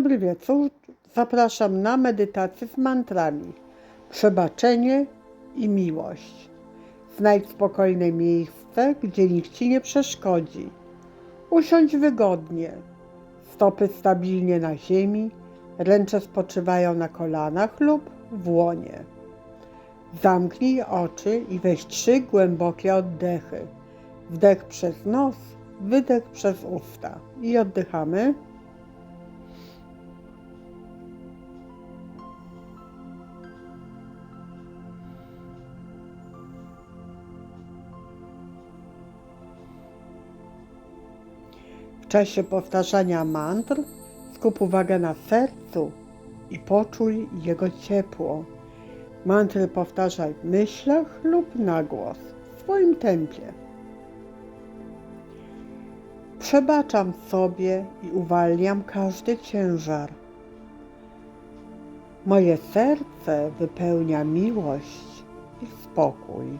dobry wieczór. Zapraszam na medytację z mantrami. Przebaczenie i miłość. Znajdź spokojne miejsce, gdzie nikt ci nie przeszkodzi. Usiądź wygodnie. Stopy stabilnie na ziemi, ręce spoczywają na kolanach lub w łonie. Zamknij oczy i weź trzy głębokie oddechy. Wdech przez nos, wydech przez usta. I oddychamy. Czasie powtarzania mantr skup uwagę na sercu i poczuj jego ciepło. Mantry powtarzaj w myślach lub na głos, w swoim tempie. Przebaczam sobie i uwalniam każdy ciężar. Moje serce wypełnia miłość i spokój.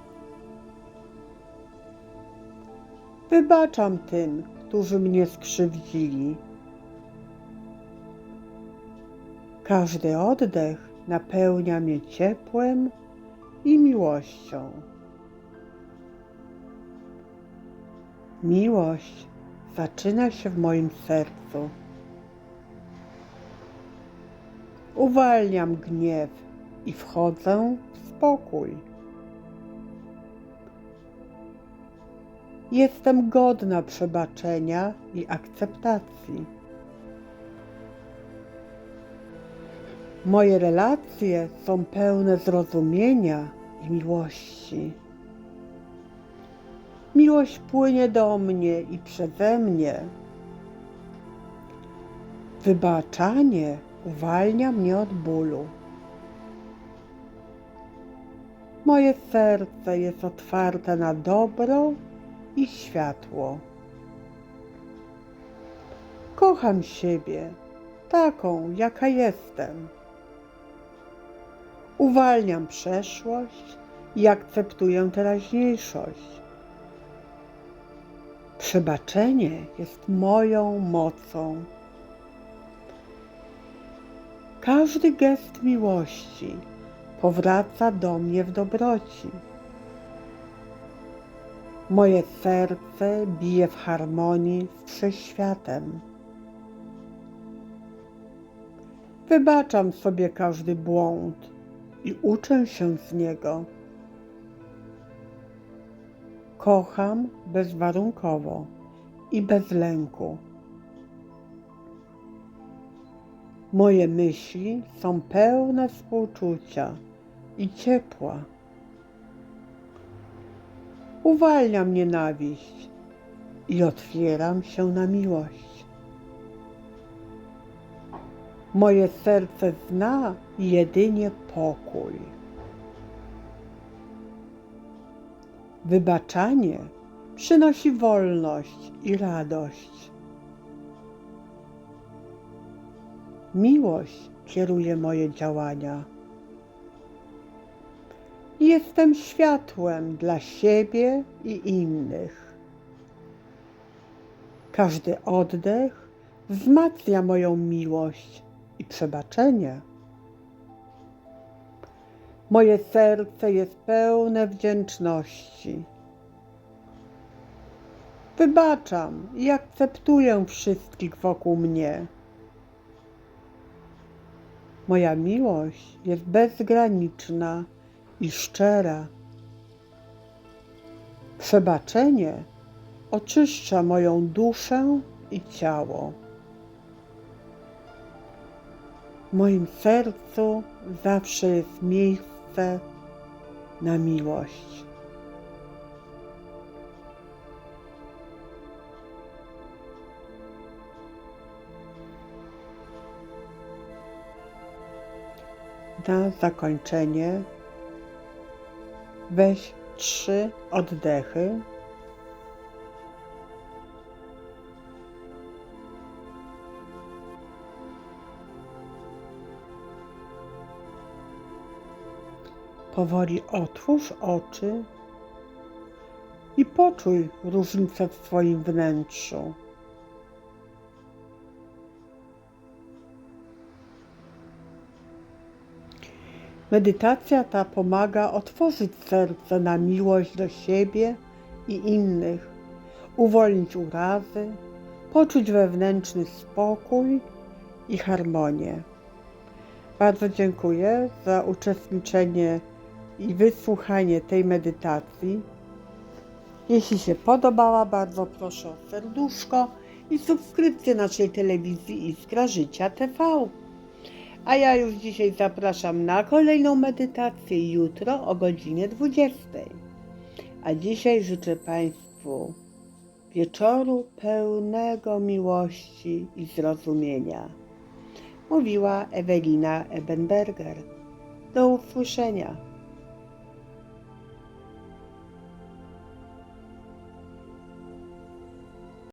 Wybaczam tym, którzy mnie skrzywdzili. Każdy oddech napełnia mnie ciepłem i miłością. Miłość zaczyna się w moim sercu. Uwalniam gniew i wchodzę w spokój. Jestem godna przebaczenia i akceptacji. Moje relacje są pełne zrozumienia i miłości. Miłość płynie do mnie i przeze mnie. Wybaczanie uwalnia mnie od bólu. Moje serce jest otwarte na dobro i światło. Kocham siebie taką, jaka jestem. Uwalniam przeszłość i akceptuję teraźniejszość. Przebaczenie jest moją mocą. Każdy gest miłości powraca do mnie w dobroci. Moje serce bije w harmonii z wszechświatem. Wybaczam sobie każdy błąd i uczę się z niego. Kocham bezwarunkowo i bez lęku. Moje myśli są pełne współczucia i ciepła. Uwalniam nienawiść i otwieram się na miłość. Moje serce zna jedynie pokój. Wybaczanie przynosi wolność i radość. Miłość kieruje moje działania. Jestem światłem dla siebie i innych. Każdy oddech wzmacnia moją miłość i przebaczenie. Moje serce jest pełne wdzięczności. Wybaczam i akceptuję wszystkich wokół mnie. Moja miłość jest bezgraniczna i szczera. Przebaczenie oczyszcza moją duszę i ciało. W moim sercu zawsze jest miejsce na miłość. Na zakończenie weź trzy oddechy. Powoli otwórz oczy i poczuj różnicę w swoim wnętrzu. Medytacja ta pomaga otworzyć serce na miłość do siebie i innych, uwolnić urazy, poczuć wewnętrzny spokój i harmonię. Bardzo dziękuję za uczestniczenie i wysłuchanie tej medytacji. Jeśli się podobała, bardzo proszę o serduszko i subskrypcję naszej telewizji Iskra Życia TV. A ja już dzisiaj zapraszam na kolejną medytację jutro o godzinie 20. A dzisiaj życzę Państwu wieczoru pełnego miłości i zrozumienia. Mówiła Ewelina Ebenberger. Do usłyszenia.